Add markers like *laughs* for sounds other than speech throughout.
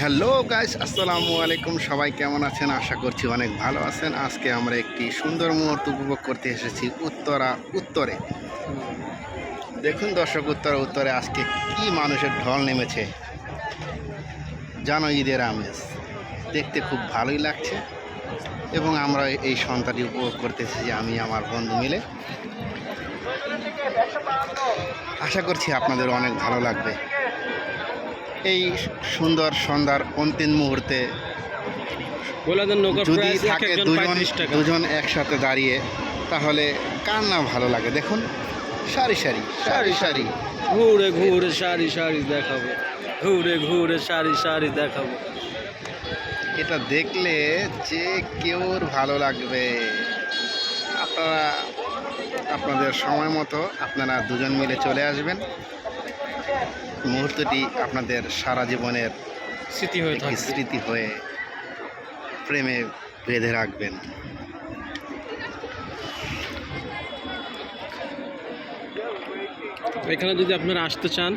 Hello guys, আসসালামু আলাইকুম। সবাই কেমন আছেন? আশা করছি অনেক ভালো আছেন। আজকে আমরা একটি সুন্দর মুহূর্ত উপভোগ করতে এসেছি উত্তরা, উত্তরে। দেখুন দর্শক, উত্তরা, উত্তরে আজকে কি মানুষের ঢল নেমেছে। জানো ঈদের আমেজ। দেখতে খুব ভালোই লাগছে। এবং আমরা এই সন্তানটি উপভোগ করতেছি যে আমি, আমার বন্ধু মিলে। আশা করছি আপনাদের অনেক ভালো লাগবে। এই সুন্দর সন্ধ্যার অন্তিম মুহূর্তে যদি থাকে দুজন দুজন একসাথে দাঁড়িয়ে তাহলে কার না ভালো লাগে? দেখুন সারি সারি সারি সারি। ঘুরে ঘুরে সারি সারি দেখাবো। ঘুরে ঘুরে সারি সারি দেখাবো। এটা দেখলে যে কেউর ভালো লাগবে। আপনারা আপনাদের সময় মতো আপনারা দুজন মিলে চলে আসবেন। মুহূর্তটি আপনাদের সারা জীবনের স্মৃতি হয়ে স্মৃতি হয়ে প্রেমে বেঁধে রাখবেন। এখানে যদি আপনারা আসতে চান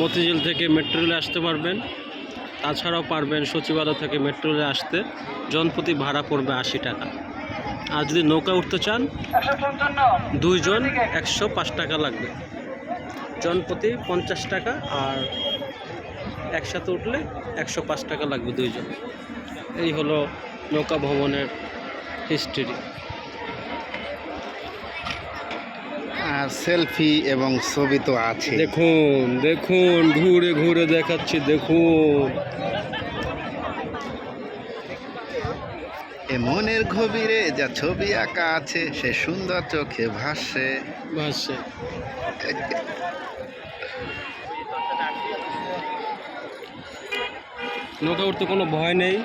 মতিঝিল থেকে মেট্রো রেলে আসতে পারবেন। তাছাড়াও পারবেন সচিবালয় থেকে মেট্রো রেলে আসতে। জনপ্রতি ভাড়া পড়বে আশি টাকা। আর যদি নৌকা উঠতে চান দুইজন একশো পাঁচ টাকা লাগবে। জনপ্রতি পঞ্চাশ টাকা আর একসাথে উঠলে একশো পাঁচ টাকা লাগবে দুইজন। এই হলো নৌকা ভ্রমণের হিস্ট্রি আর সেলফি এবং ছবি তো আছে। দেখুন দেখুন ঘুরে ঘুরে দেখাচ্ছি দেখুন। এ মনের গভীরে যা ছবি আঁকা আছে সে সুন্দর চোখে ভাসে। ভাসছে নৌকা উঠতে কোনো ভয় নেই।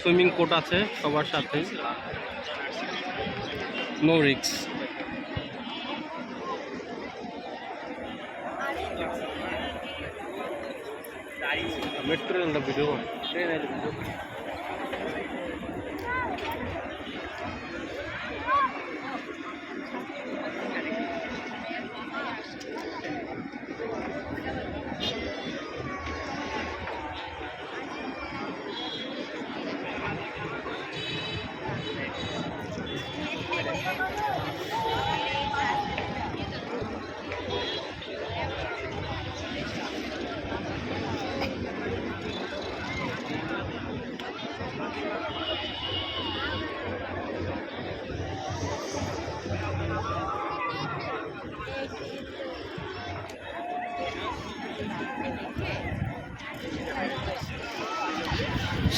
সুইমিং কোট আছে সবার সাথে। নো রিক্স মেট্রো ভিডিও ট্রেনের ভিডিও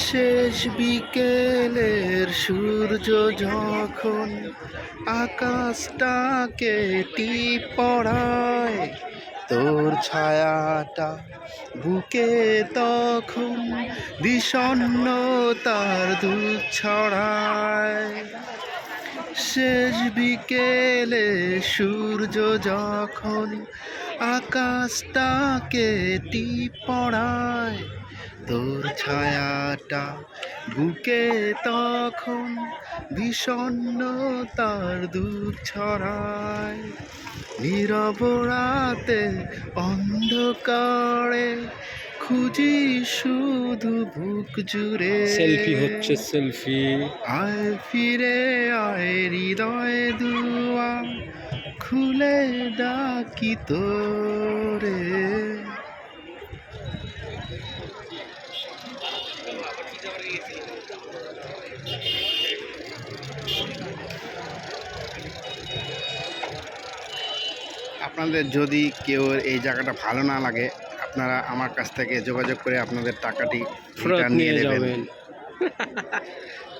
শেষ বিকেলের সূর্য যখন আকাশটাকে টিপ পড়ায়, তোর ছায়াটা বুকে তখন বিষণ্ন তার দুধ ছড়ায়। শেষ বিকেলে সূর্য যখন আকাশটাকে টিপ পড়ায় তোর ছায়াটা বুকে তখন বিষণ্ণ তার দুধ ছড়ায়। নীরব রাতে অন্ধকারে খুঁজি শুধু বুক জুড়ে। সেলফি হচ্ছে সেলফি। আয় ফিরে আয় হৃদয় দুয়া খুলে ডাকি তোরে। আপনাদের যদি কেউ এই জায়গাটা ভালো না লাগে আপনারা আমার কাছ থেকে যোগাযোগ করে আপনাদের টাকাটি নিয়ে যাবেন। *laughs*